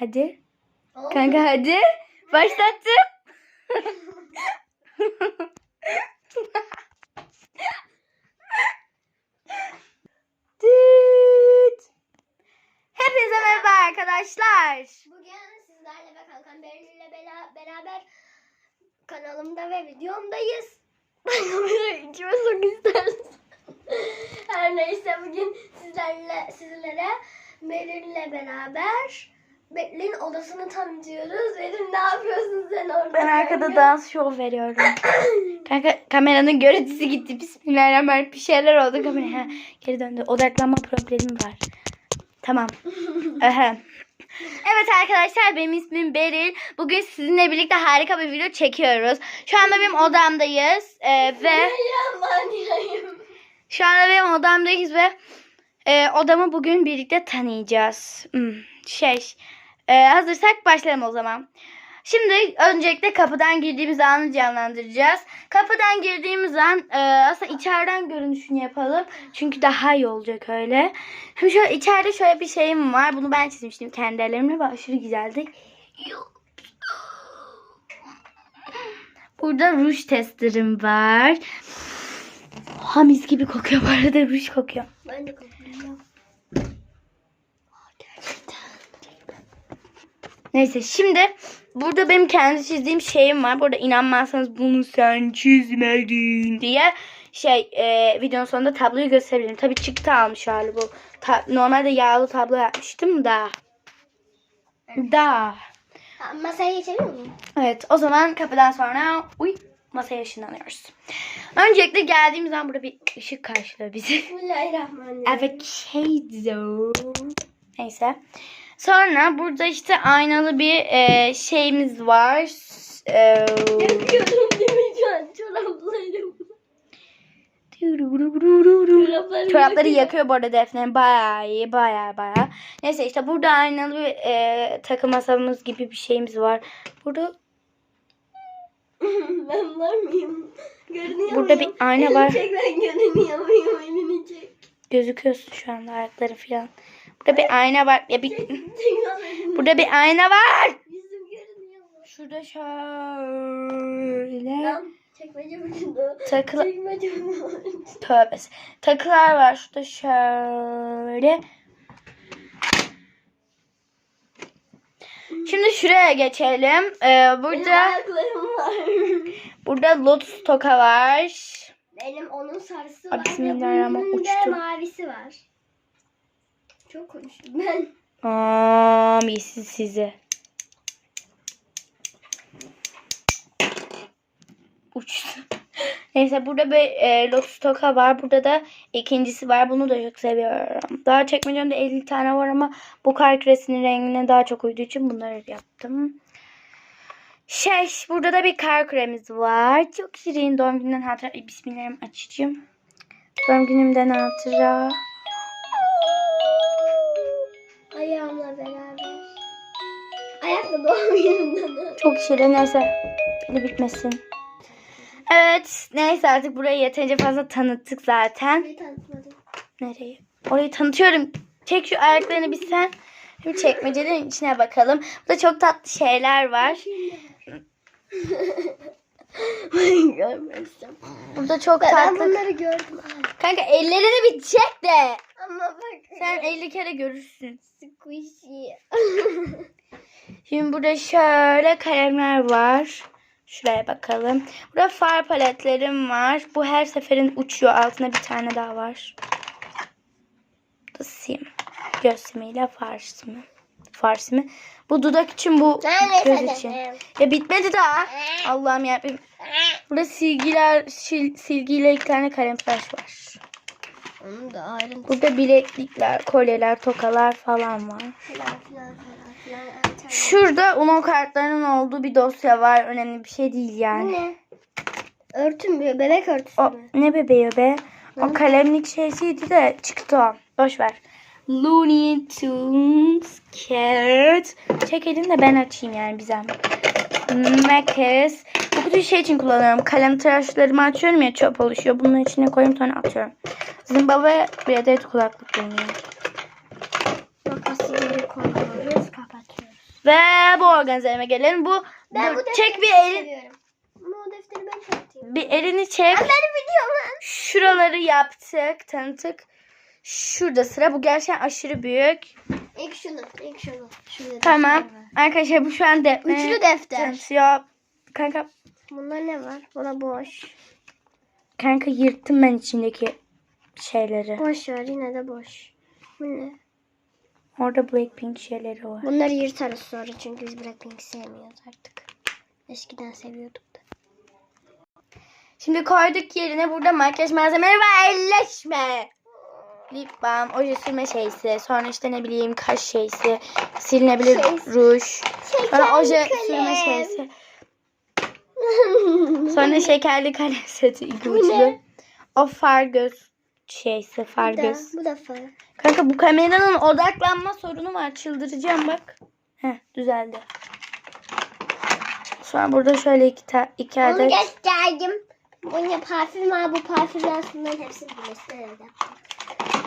Hadi. Kanka hadi. Başlattım. Düt. Hepinize merhaba arkadaşlar. Bugün sizlerle ve kankam Beril'le beraber kanalımda ve videomdayız. Ben içime sok istersen. Her neyse bugün sizlerle sizlere Beril'le beraber Beril'in odasını tanıtıyoruz. Beril ne yapıyorsun sen orada? Ben arkada dans şov veriyorum. Kanka kameranın görüntüsü gitti. Bismillahirrahmanirrahim. Bir şeyler oldu kamera. Ha, geri döndü. Odaklanma problemim var. Tamam. Aha. Evet arkadaşlar benim ismim Beril. Bugün sizinle birlikte harika bir video çekiyoruz. Şu anda benim odamdayız. Ee, ve şu anda benim odamdayız ve e, odamı bugün birlikte tanıyacağız. Hmm, şey e, hazırsak başlayalım o zaman. Şimdi öncelikle kapıdan girdiğimiz anı canlandıracağız. Kapıdan girdiğimiz an e, aslında içeriden görünüşünü yapalım. Çünkü daha iyi olacak öyle. Şimdi şöyle içeride şöyle bir şeyim var. Bunu ben çizmiştim kendi ellerimle ve aşırı güzeldi. Burada ruj testerim var. Ha mis gibi kokuyor bu arada ruj kokuyor. Ben de kokluyorum. Neyse şimdi burada benim kendi çizdiğim şeyim var. Burada inanmazsanız bunu sen çizmedin diye şey e, videonun sonunda tabloyu gösterebilirim. Tabii çıktı almış hali bu. Ta- normalde yağlı tablo yapmıştım da. Da. Masaya geçebilir miyim? Evet o zaman kapıdan sonra uy masaya ışınlanıyoruz. Öncelikle geldiğimiz zaman burada bir ışık karşılıyor bizi. Bismillahirrahmanirrahim. Avocado. Neyse. Sonra burada işte aynalı bir e, şeyimiz var. E, Yakıyorum değil mi şu an çoraplarım? Çoraplarım Çorapları yakıyor bu arada Defne. Bayağı iyi. Bayağı bayağı. Neyse işte burada aynalı bir e, takım masamız gibi bir şeyimiz var. Burada ben var mıyım? Görünüyor Burada muyum? bir ayna Elini var. çek ben görünüyor muyum? Elini çek. gözüküyorsun şu anda ayakları falan. Burada bir ayna var. Ya bir, burada bir ayna var. Şurada şöyle ucunda. Tövbesi. Takılar var. Şurada şöyle. Şimdi şuraya geçelim. Ee, burada burada lotus toka var. Benim onun sarısı var. bismillahirrahmanirrahim, bunun da mavisi var. Çok konuştum ben. Aa, iyisi sizi. Uçtu. Neyse burada bir e, lotus toka var. Burada da ikincisi var. Bunu da çok seviyorum. Daha çekmecemde 50 tane var ama bu kar küresinin rengine daha çok uyduğu için bunları yaptım. Şey burada da bir kar küremiz var. Çok şirin. Doğum gününden hatıra. Bismillahirrahmanirrahim açacağım. Doğum günümden hatıra. Ayakla doğum günümden. Çok şirin. Neyse. Pili bitmesin. Evet. Neyse artık burayı yeterince fazla tanıttık zaten. Nereye? Orayı tanıtıyorum. Çek şu ayaklarını bir sen. Şimdi çekmecelerin içine bakalım. Burada çok tatlı şeyler var. Ben görmüştüm. Burada çok Ben tatlı. bunları gördüm. Kanka ellerini bir çek de. Ama bak. Sen 50 kere görürsün. Squishy. Şimdi burada şöyle kalemler var. Şuraya bakalım. Burada far paletlerim var. Bu her seferin uçuyor. Altında bir tane daha var. Bu sim. Göz simiyle far simi. Far simi. Bu dudak için bu göz için. Ya bitmedi daha. Allah'ım yarabbim. Burada silgiler, sil- silgiyle iki tane kalem var. Onun da ayrıntı Burada bileklikler, kolyeler, tokalar falan var. falan filan falan filan. Anten- Şurada Uno kartlarının olduğu bir dosya var. Önemli bir şey değil yani. ne? Örtü mü? Bebek örtüsü O mü? ne bebeği be? O kalemlik şeysiydi de çıktı o. Boş ver. Looney Tunes Cat. Çekelim de ben açayım yani bir Macis. Bu kutuyu şey için kullanıyorum. Kalem tıraşlarımı açıyorum ya çöp oluşuyor. Bunun içine koyuyorum sonra atıyorum. Zımba ve bir adet kulaklık bulunuyor. Makası geri koyuyoruz. Kapatıyoruz. Ve bu organizeme gelelim. Bu Ben dur, bu çek bir elin seviyorum. Ama o defteri ben çok seviyorum. bir elini çek. Ben. Şuraları yaptık, tanıtık. Şurada sıra. Bu gerçekten aşırı büyük. İlk şunu. ilk şunu. Şurada Tamam. defter. Arkadaşlar bu şu an de Üçlü defter. tanıtıyor. Kanka Bunda ne var? Buna boş. kanka yırttım ben içindeki şeyleri. Boş ver yine de boş. Bu ne? Orada Blackpink şeyleri var. Bunları yırtarız sonra çünkü biz Blackpink'i sevmiyoruz artık. Eskiden seviyorduk da. Şimdi koyduk yerine burada makyaj malzemeleri var. Elleşme. Lip balm, oje sürme şeysi, sonra işte ne bileyim kaş şeysi, silinebilir Şeysi. ruj, sonra oje kalem. sürme şeysi, sonra şekerli kalem seti iki uçlu. O far göz şeysi, far bu da, göz. bu da far. Kanka bu kameranın odaklanma sorunu var. Çıldıracağım bak. Heh düzeldi. Sonra burada şöyle iki, ta- iki Onu adet. gösterdim. Bu ne parfüm var. Bu parfümler bunların hepsini birleştirerek.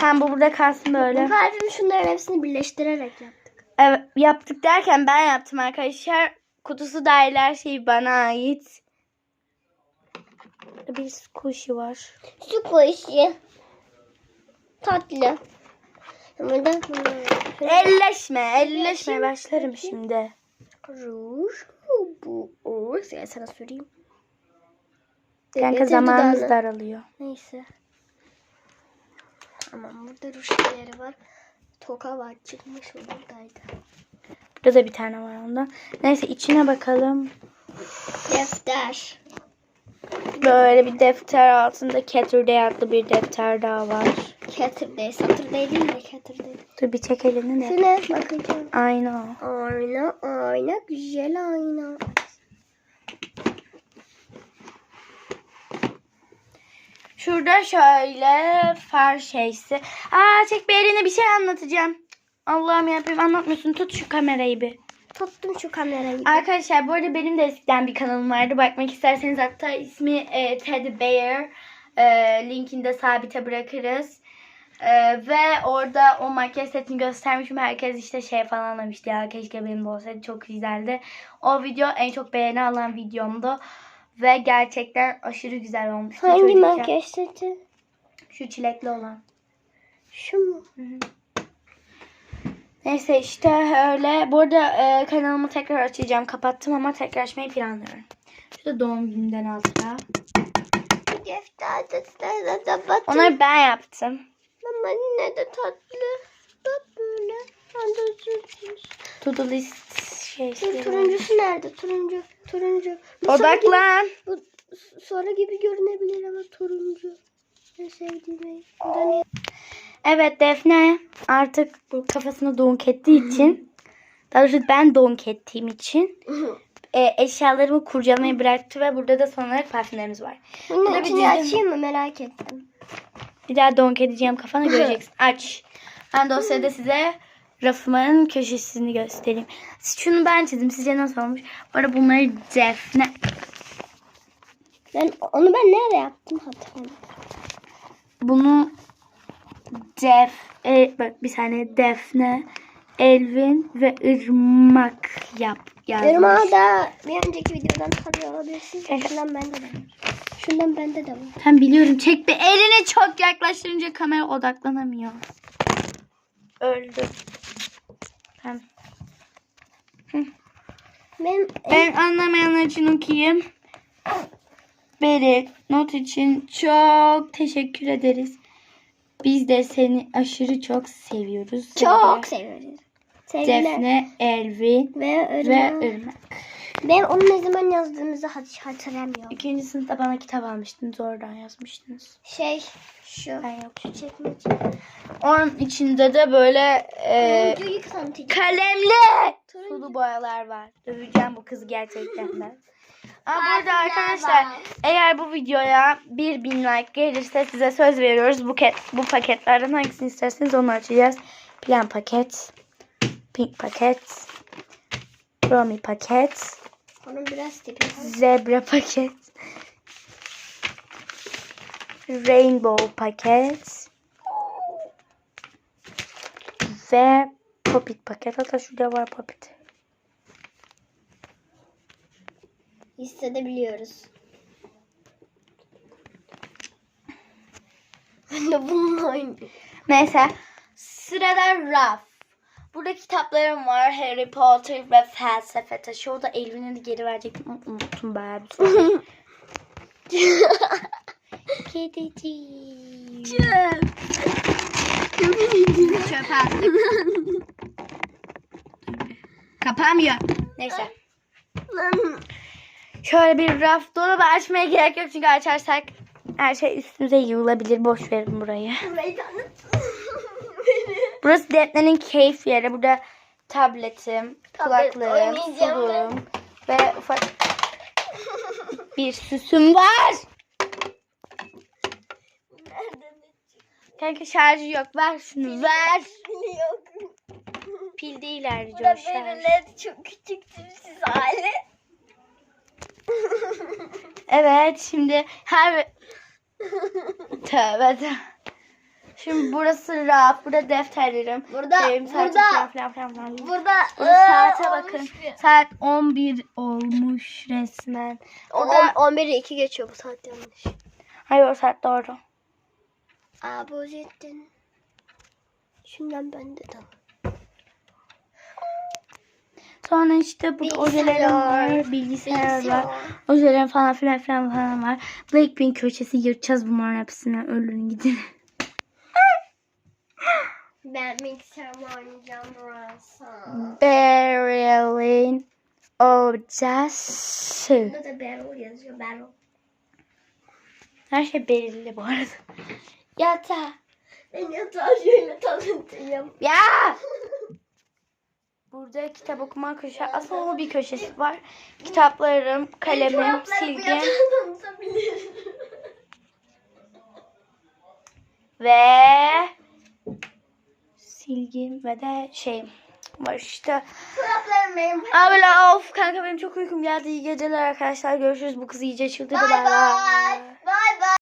Tam bu burada kalsın Bu böyle. parfüm şunların hepsini birleştirerek yaptık. Evet, yaptık derken ben yaptım arkadaşlar. Kutusu dahil her şey bana ait. Bir squishy var. Koşu. Tatlı. Elleşme, elleşme başlarım şimdi. Ruj. Bu. O. Sana söyleyeyim. Kanka zamanımız daralıyor. Neyse. Tamam burada ruj şeyleri var. Toka var çıkmış o buradaydı. Burada da bir tane var ondan. Neyse içine bakalım. Defter. Böyle bir defter altında Caturday adlı bir defter daha var. Caturday. Saturday değil de Caturday. Dur bir çek elini de. Şu ne? Bakacağım. Ayna. Ayna ayna güzel ayna. Şurada şöyle far şeysi. Aa çek bir eline bir şey anlatacağım. Allah'ım yarabbim anlatmıyorsun. Tut şu kamerayı bir. Tuttum şu kamerayı. Arkadaşlar bu arada benim de eskiden bir kanalım vardı. Bakmak isterseniz hatta ismi e, Teddy Bear. E, linkini de sabite bırakırız. E, ve orada o makyaj setini göstermişim. Herkes işte şey falan demişti ya keşke benim de olsaydı çok güzeldi. O video en çok beğeni alan videomdu. Ve gerçekten aşırı güzel olmuştu. Hangi makyaj seti? Şu çilekli olan. Şu mu? Neyse işte öyle. Bu arada e, kanalımı tekrar açacağım. Kapattım ama tekrar açmayı planlıyorum. Şurada doğum gününden batı. Onları ben yaptım. Ama yine de tatlı. Bak böyle. To do list Dur, şeysi. turuncusu nerede? Turuncu. Turuncu. Bu sarı gibi- Odaklan. Bu sarı gibi görünebilir ama turuncu. En sevdiğim renk. Evet Defne artık kafasını donk ettiği için daha doğrusu ben donk ettiğim için e, eşyalarımı kurcalamayı bıraktı ve burada da son olarak parfümlerimiz var. Bunun içini açayım mı merak ettim. Bir daha donk edeceğim kafanı göreceksin. Aç. Ben dosyada size rafımın köşesini göstereyim. Şunu ben çizdim. Sizce nasıl olmuş? Arada bunları Defne... Ben onu ben nerede yaptım hatırlamıyorum. Bunu Def... E, bak bir saniye. Defne, Elvin ve Irmak yap. yazmış. Irmağı da bir önceki videodan tanıyor olabilirsiniz. Evet. Şundan bende de var. Şundan bende de var. Sen biliyorum. Çek bir elini çok yaklaştırınca kamera odaklanamıyor. Öldü. Tamam. Benim Ben anlamayanlar için okuyayım. Beri not için çok teşekkür ederiz. Biz de seni aşırı çok seviyoruz. çok seviyoruz. Sevgiler. Defne, Elvin Ve ve Irmak. Ben onu ne zaman yazdığımızı hat- hatırlamıyorum. İkinci sınıfta bana kitap almıştınız. Oradan yazmıştınız. Şey şu. Ben yok. Şu çekmece. Onun içinde de böyle e, kalemli sulu boyalar var. Döveceğim bu kızı gerçekten ben. Ama burada arkadaşlar var. eğer bu videoya 1000 like gelirse size söz veriyoruz. Bu, bu paketlerden hangisini isterseniz onu açacağız. Plan paket, pink paket, Romy paket. Onun biraz tipi. Zebra paket. Rainbow paket. Ve Popit paket. Hatta şurada var Popit. Hissedebiliyoruz. Ben de bununla oynuyorum. Neyse. Sırada Raf. Burada kitaplarım var. Harry Potter ve felsefe taşı. O da Elvin'e de geri verecektim. Unuttum bayağı bir sonra. Kediciğim. Çöpe attık. Kapamıyor. Neyse. Şöyle bir raf dolabı açmaya gerek yok çünkü açarsak her şey üstümüze yığılabilir. Boş verin burayı. Burayı tanıt. Burası Defne'nin keyif yeri. Burada tabletim, Tablet kulaklığım, suluğum ve ufak bir süsüm var. Kanka şarjı yok. Ver şunu ver. Yok. Pil değil ayrıca Burada şarj. birileri çok küçük tipsiz hali. Evet şimdi her... Tövbe tövbe. Şimdi burası raf. Burada defterlerim. Burada- şeyim, burada- falan filan filan filan. Burada Burada saate ıı, bakın. Saat 11 olmuş resmen. Orada Orada 11'e 2 geçiyor bu saat yanlış. hayır o saat doğru. Aa bu cidden. Şimdiden bende de. Sonra işte burada ojelerim var, bilgisayar var. Ojelerim falan filan filan falan var. Blackpink köşesi yırtacağız bunların hepsini. Ölün gidin. Ben bilgisayarımı oynayacağım burası. Berlin Ocası. Burada da Barrel yazıyor. Barrel. Her şey belirli bu arada. Yatağı. Ben yatağı şöyle tanıtayım. Ya! Burada kitap okuma köşesi. Aslında o bir köşesi var. Kitaplarım, kalemim, silgim ve silgim ve de şeyim var işte. Çoraplarım benim. Abla of kanka benim çok uykum geldi. İyi geceler arkadaşlar. Görüşürüz. Bu kız iyice çıldırdı. Bay bay. Bye bye.